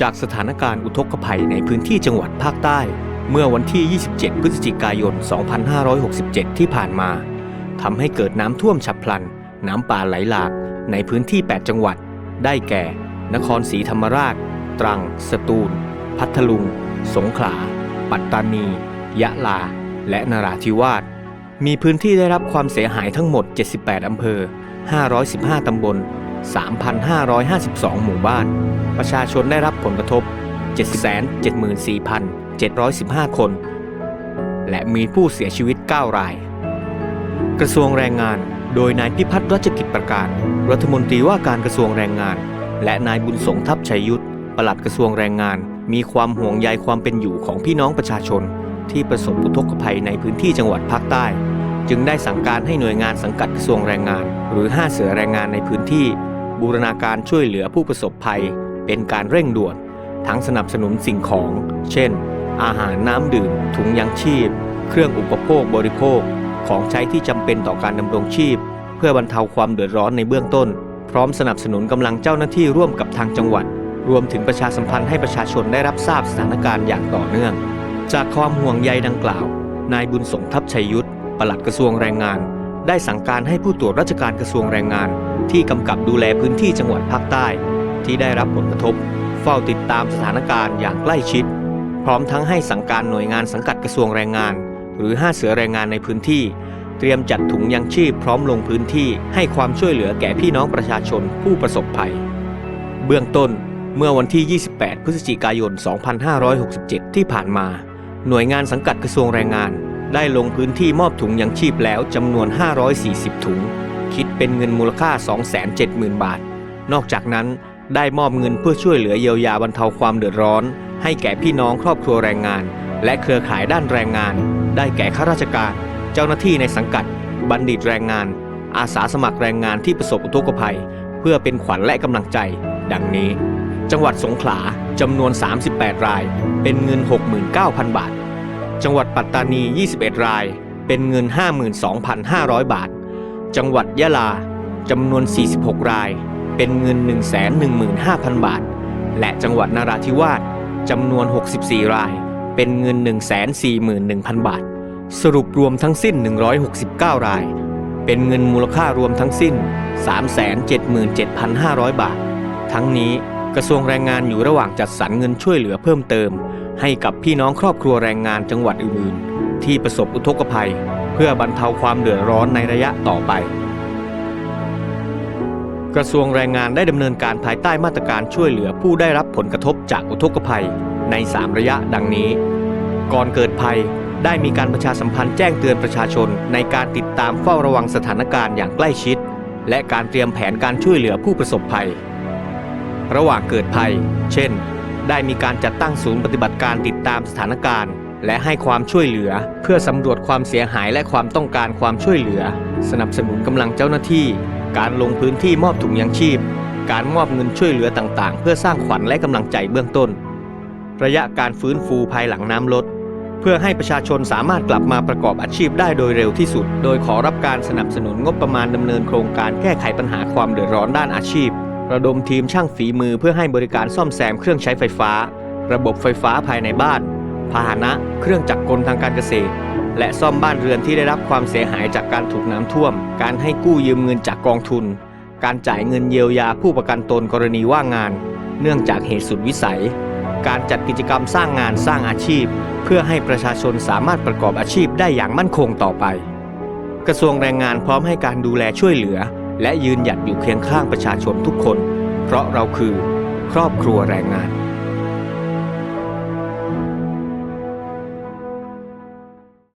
จากสถานการณ์อุทกภัยในพื้นที่จังหวัดภาคใต้ เมื่อวันที่ 27 พฤศจิกายน 2567 ที่ผ่านมาทำให้เกิดน้ำท่วมฉับพลัน น้ำป่าไหลหลากในพื้นที่ 8 จังหวัด ได้แก่ นครศรีธรรมราช ตรัง สตูล พัทลุง สงขลา ปัตตานี ยะลา และนราธิวาส มีพื้นที่ได้รับความเสียหายทั้งหมด 78 อำเภอ 515 ตำบล 3,552 หมู่บ้าน ประชาชนได้รับผลกระทบ 774,715 คน และมีผู้เสียชีวิต 9 ราย กระทรวงแรงงาน โดยนายพิพัฒน์รัชกิจประการ รัฐมนตรีว่าการกระทรวงแรงงาน และนายบุญสงทัพชัยยุทธปลัดกระทรวงแรงงาน มีความห่วงใยความเป็นอยู่ของพี่น้องประชาชน ที่ประสบอุทกภัยในพื้นที่จังหวัดภาคใต้ จึงได้สั่งการให้หน่วยงานสังกัดกระทรวงแรงงาน หรือห้าเสือแรงงานในพื้นที่ บูรณาการช่วยเหลือผู้ประสบภัย เป็นการเร่งด่วน ทั้งสนับสนุนสิ่งของ เช่น อาหารน้ำดื่ม ถุงยังชีพ เครื่องอุปโภคบริโภค ของใช้ที่จำเป็นต่อการดำรงชีพ เพื่อบรรเทาความเดือดร้อนในเบื้องต้น พร้อมสนับสนุนกำลังเจ้าหน้าที่ร่วมกับทางจังหวัด รวมถึงประชาสัมพันธ์ให้ประชาชนได้รับทราบสถานการณ์อย่างต่อเนื่อง จากความห่วงใยดังกล่าว นายบุญสงทัพชัยยุทธ ปลัดกระทรวงแรงงาน ได้สั่งการให้ผู้ตรวจราชการกระทรวงแรงงาน ที่กำกับดูแลพื้นที่จังหวัดภาคใต้ ที่ได้รับผลกระทบ เฝ้าติดตามสถานการณ์อย่างใกล้ชิด พร้อมทั้งให้สั่งการหน่วยงานสังกัดกระทรวงแรงงาน หรือห้าเสือแรงงานในพื้นที่ เตรียมจัดถุงยังชีพพร้อมลงพื้นที่ให้ความช่วยเหลือแก่พี่น้องประชาชนผู้ประสบภัย เบื้องต้นเมื่อวันที่ 28 พฤศจิกายน 2567 ที่ผ่านมา หน่วยงานสังกัดกระทรวงแรงงาน ได้ลงพื้นที่มอบถุงยังชีพแล้วจำนวน 540 ถุง คิดเป็นเงินมูลค่า 270,000 บาท นอกจากนั้นได้มอบเงินเพื่อช่วยเหลือเยียวยาบรรเทาความเดือดร้อน ให้แก่พี่น้องครอบครัวแรงงาน และเครือข่ายด้านแรงงาน ได้แก่ข้าราชการ เจ้าหน้าที่ในสังกัด บัณฑิตแรงงาน อาสาสมัครแรงงานที่ประสบอุทกภัย เพื่อเป็นขวัญและกำลังใจ ดังนี้ จังหวัดสงขลาจำนวน 38 ราย เป็นเงิน 69,000 บาท จังหวัดปัตตานี 21 ราย เป็นเงิน 52,500 บาท จังหวัดยะลาจำนวน 46 ราย เป็นเงิน 115,000 บาท และจังหวัดนราธิวาสจำนวน 64 ราย เป็นเงิน 141,000 บาท สรุปรวมทั้งสิ้น 169 ราย เป็นเงินมูลค่ารวมทั้งสิ้น 377,500 บาท ทั้งนี้กระทรวงแรงงานอยู่ระหว่างจัดสรรเงินช่วยเหลือเพิ่มเติม ให้กับพี่น้องครอบครัวแรงงานจังหวัดอื่นๆ ที่ประสบอุทกภัย เพื่อบรรเทาความเดือดร้อนในระยะต่อไป กระทรวงแรงงานได้ดำเนินการภายใต้มาตรการช่วยเหลือผู้ได้รับผลกระทบจากอุทกภัยใน 3 ระยะดังนี้ ก่อนเกิดภัยได้มีการประชาสัมพันธ์แจ้งเตือนประชาชน ในการติดตามเฝ้าระวังสถานการณ์อย่างใกล้ชิด และการเตรียมแผนการช่วยเหลือผู้ประสบภัย ระหว่างเกิดภัย เช่น ได้มีการจัดตั้งศูนย์ปฏิบัติการติดตามสถานการณ์ และให้ความช่วยเหลือ เพื่อสำรวจความเสียหายและความต้องการความช่วยเหลือ สนับสนุนกำลังเจ้าหน้าที่ การลงพื้นที่มอบถุงยังชีพ การมอบเงินช่วยเหลือต่างๆ เพื่อสร้างขวัญและกำลังใจเบื้องต้น ระยะการฟื้นฟูภายหลังน้ำลดเพื่อให้ประชาชนสามารถกลับมาประกอบอาชีพได้โดยเร็วที่สุด โดยขอรับการสนับสนุนงบประมาณดำเนินโครงการแก้ไขปัญหาความเดือดร้อนด้านอาชีพ ระดมทีมช่างฝีมือเพื่อให้บริการซ่อมแซมเครื่องใช้ไฟฟ้า ระบบไฟฟ้าภายในบ้าน พาหนะ เครื่องจักรกลทางการเกษตร และซ่อมบ้านเรือนที่ได้รับความเสียหายจากการถูกน้ำท่วม การให้กู้ยืมเงินจากกองทุน การจ่ายเงินเยียวยาผู้ประกันตนกรณีว่างงาน เนื่องจากเหตุสุดวิสัย การจัดกิจกรรมสร้างงานสร้างอาชีพ เพื่อให้ประชาชนสามารถประกอบอาชีพได้อย่างมั่นคงต่อไป กระทรวงแรงงานพร้อมให้การดูแลช่วยเหลือ และยืนหยัดอยู่เคียงข้างประชาชนทุกคน เพราะเราคือครอบครัวแรงงาน